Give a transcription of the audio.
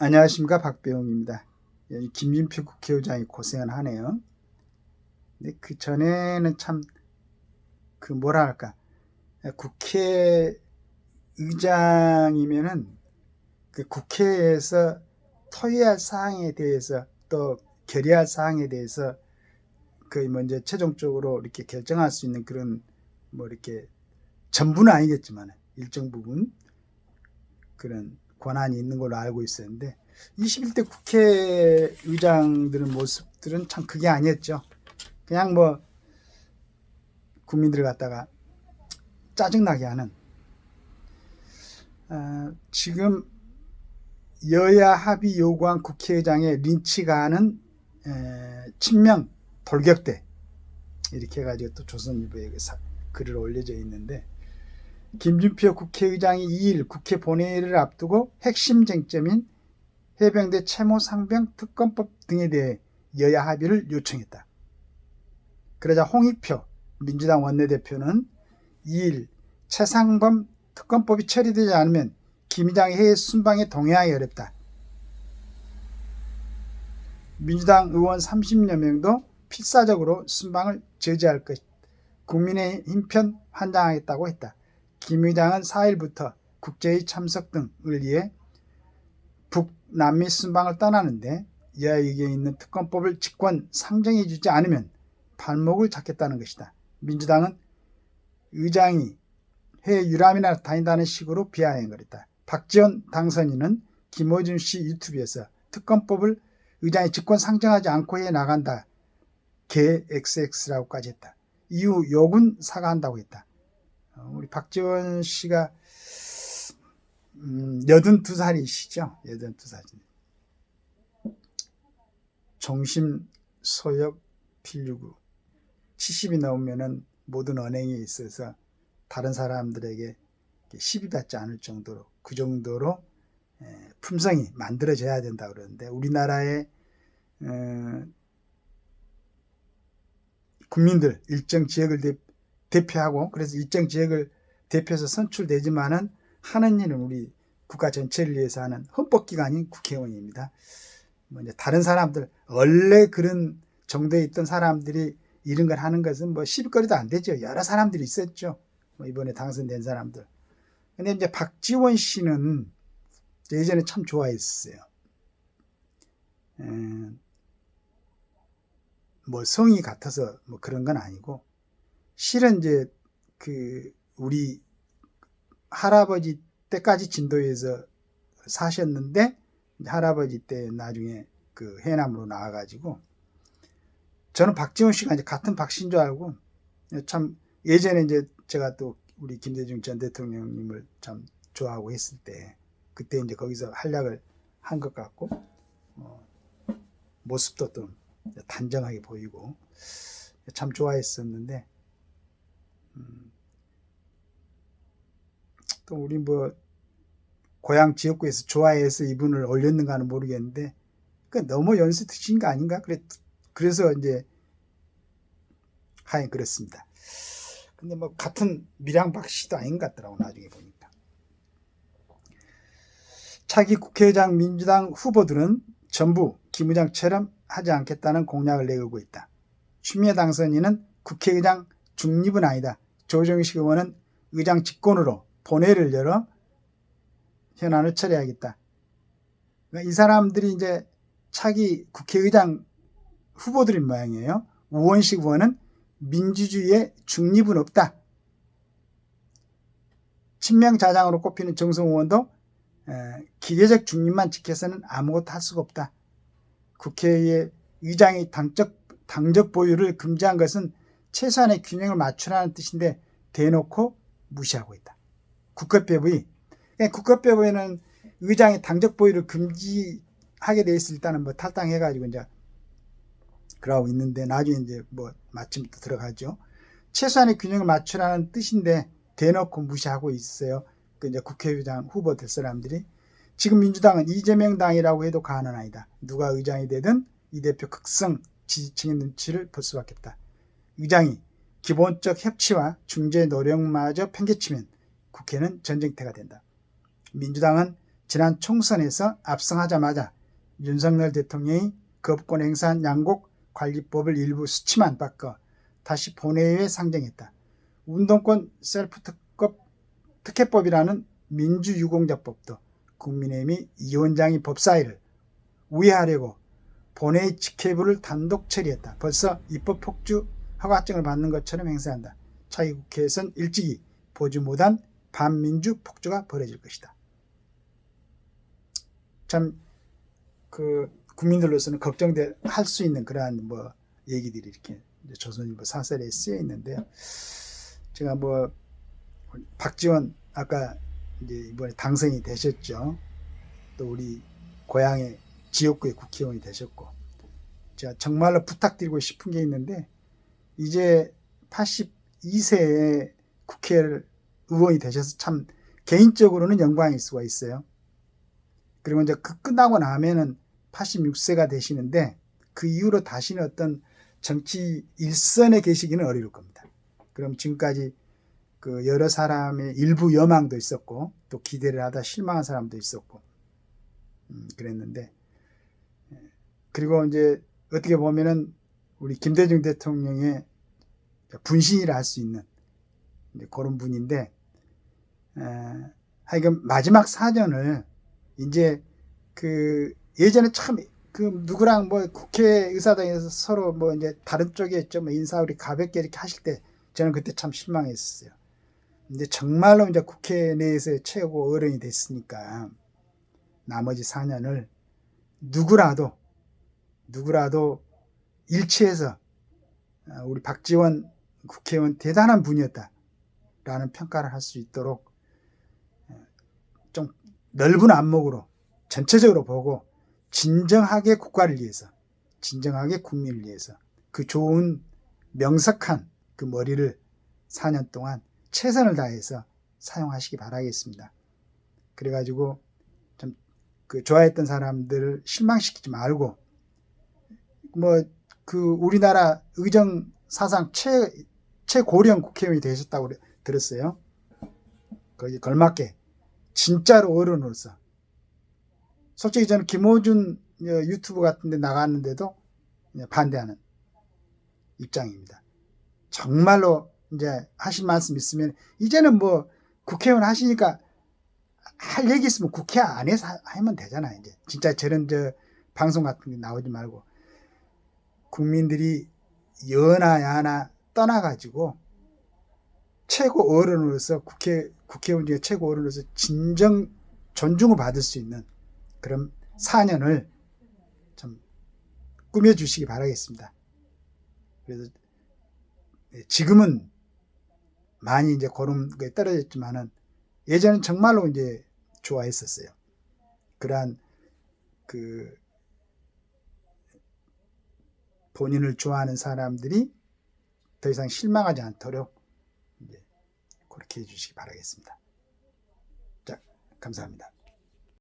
안녕하십니까 박배용입니다. 예, 김진표 국회의장이 고생을 하네요. 근데 그 전에는 참 그 뭐라 할까 국회의장이면은 그 국회에서 토의할 사항에 대해서 또 결의할 사항에 대해서 거의 먼저 최종적으로 이렇게 결정할 수 있는 그런 뭐 이렇게 전부는 아니겠지만 일정 부분 그런 권한이 있는 걸로 알고 있었는데 21대 국회의장들의 모습들은 참 그게 아니었죠. 그냥 뭐 국민들을 갖다가 짜증나게 하는 어, 지금 여야 합의 요구한 국회의장의 린치가 하는 에, 친명 돌격대 이렇게 해가지고 또 조선일보에 글을 올려져 있는데 김준표 국회의장이 2일 국회 본회의를 앞두고 핵심 쟁점인 해병대 채모 상병 특검법 등에 대해 여야 합의를 요청했다. 그러자 홍익표 민주당 원내대표는 2일 최상범 특검법이 처리되지 않으면 김 의장의 해외 순방에 동행하기 어렵다. 민주당 의원 30여 명도 필사적으로 순방을 저지할 것, 국민의 힘 편 환장하겠다고 했다. 김 의장은 4일부터 국제회의 참석 등을 위해 북남미 순방을 떠나는데 의견에 있는 특검법을 직권 상정해 주지 않으면 발목을 잡겠다는 것이다. 민주당은 의장이 해외 유람이나 다닌다는 식으로 비아냥거렸다. 박지원 당선인은 김호준 씨 유튜브에서 특검법을 의장이 직권 상정하지 않고 해 나간다. 개 XX라고까지 했다. 이후 욕은 사과한다고 했다. 어, 우리 박지원 씨가 음, 82살이시죠? 82살. 종심 소역 필류구 70이 넘으면은 모든 언행에 있어서 다른 사람들에게 시비 받지 않을 정도로 그 정도로 에, 품성이 만들어져야 된다 그러는데 우리나라의 어, 국민들 일정 지역을 대, 대표하고 그래서 일정 지역을 대표해서 선출되지만은 하는 일은 우리 국가 전체를 위해서 하는 헌법기관인 국회의원입니다. 뭐 이제 다른 사람들 원래 그런 정도에 있던 사람들이 이런 걸 하는 것은 뭐 시비거리도 안 되죠. 여러 사람들이 있었죠. 뭐 이번에 당선된 사람들. 근데 이제 박지원 씨는 예전에 참 좋아했어요. 에, 뭐 성이 같아서 뭐 그런 건 아니고 실은 이제 그 우리 할아버지 때까지 진도에서 사셨는데 할아버지 때 나중에 그 해남으로 나와가지고 저는 박지원 씨가 이제 같은 박씨인 줄 알고 참 예전에 이제 제가 또 우리 김대중 전 대통령님을 참 좋아하고 했을 때 그때 이제 거기서 활약을 한 것 같고 어, 모습도 좀 단정하게 보이고 참 좋아했었는데 음, 또 우리 뭐 고향 지역구에서 좋아해서 이분을 올렸는가는 모르겠는데 그 너무 연세 드신 거 아닌가? 그래 그래서 이제 하여 그렇습니다. 근데 뭐 같은 밀양박 씨도 아닌 것 같더라고 나중에 보니까. 차기 국회의장 민주당 후보들은 전부 김 의장처럼 하지 않겠다는 공약을 내걸고 있다. 추미애 당선인은 국회의장 중립은 아니다. 조정식 의원은 의장 직권으로 본회의를 열어 현안을 처리하겠다. 그러니까 이 사람들이 이제 차기 국회의장 후보들인 모양이에요. 우원식 의원은 민주주의의 중립은 없다. 친명자장으로 꼽히는 정성 의원도 에, 기계적 중립만 지켜서는 아무것도 할 수가 없다. 국회의 의장이 당적, 당적 보유를 금지한 것은 최소한의 균형을 맞추라는 뜻인데 대놓고 무시하고 있다. 국회법이 국회법에는 의장이 당적 보유를 금지하게 돼 있을 때는 뭐 탈당해가지고 이제 그러고 있는데 나중에 이제 뭐 마침 또 들어가죠. 최소한의 균형을 맞추라는 뜻인데 대놓고 무시하고 있어요. 그 이제 국회의장 후보 될 사람들이 지금 민주당은 이재명 당이라고 해도 과언은 아니다. 누가 의장이 되든 이 대표 극성 지지층의 눈치를 볼 수밖에 없다. 의장이 기본적 협치와 중재 노력마저 팽개치면 국회는 전쟁터가 된다. 민주당은 지난 총선에서 압승하자마자 윤석열 대통령이 거부권 행사한 양곡 관리법을 일부 수치만 바꿔 다시 본회의에 상정했다. 운동권 셀프 특급 특혜법이라는 민주유공자법도 국민의힘이 이 원장이 법사위를 우회하려고 본회의 직회부를 단독 처리했다. 벌써 입법 폭주 허가증을 받는 것처럼 행세한다. 차기 국회에선 일찍이 보지 못한 반민주 폭주가 벌어질 것이다. 참 그 국민들로서는 걱정될 할 수 있는 그러한 뭐 얘기들이 이렇게 조선일보 사설에 쓰여 있는데요. 제가 뭐 박지원 아까 이제 이번에 당선이 되셨죠. 또 우리 고향의 지역구의 국회의원이 되셨고 제가 정말로 부탁드리고 싶은 게 있는데 이제 82세에 국회 의원이 되셔서 참 개인적으로는 영광일 수가 있어요. 그리고 이제 그 끝나고 나면은 86세가 되시는데 그 이후로 다시는 어떤 정치 일선에 계시기는 어려울 겁니다. 그럼 지금까지 그 여러 사람의 일부 여망도 있었고 또 기대를 하다 실망한 사람도 있었고 음, 그랬는데 그리고 이제 어떻게 보면은 우리 김대중 대통령의 분신이라 할 수 있는 그런 분인데 에, 하여간 마지막 사전을 이제 그 예전에 참 그 누구랑 뭐 국회의사당에서 서로 뭐 이제 다른 쪽에 좀 인사 우리 가볍게 이렇게 하실 때 저는 그때 참 실망했었어요. 근데 정말로 이제 국회 내에서 최고 어른이 됐으니까 나머지 4년을 누구라도 누구라도 일치해서 어, 우리 박지원 국회의원 대단한 분이었다라는 평가를 할 수 있도록 어, 좀 넓은 안목으로 전체적으로 보고 진정하게 국가를 위해서 진정하게 국민을 위해서 그 좋은 명석한 그 머리를 4년 동안 최선을 다해서 사용하시기 바라겠습니다. 그래가지고 좀 그 좋아했던 사람들을 실망시키지 말고 뭐 그 우리나라 의정 사상 최 최고령 국회의원이 되셨다고 들었어요. 거기 걸맞게 진짜로 어른으로서 솔직히 저는 김호준 어, 유튜브 같은 데 나갔는데도 반대하는 입장입니다. 정말로 이제 하실 말씀 있으면 이제는 뭐 국회의원 하시니까 할 얘기 있으면 국회 안에서 하- 하면 되잖아요. 이제 진짜 저런 저 방송 같은 게 나오지 말고 국민들이 여나 야나 떠나가지고 최고 어른으로서 국회 국회의원 중에 최고 어른으로서 진정 존중을 받을 수 있는 그런 4년을 좀 꾸며 주시기 바라겠습니다. 그래서 예, 지금은 많이 이제 그런 게 떨어졌지만은 예전엔 정말로 이제 좋아했었어요. 그러한 그 본인을 좋아하는 사람들이 더 이상 실망하지 않도록 그렇게 해주시기 바라겠습니다. 자, 감사합니다.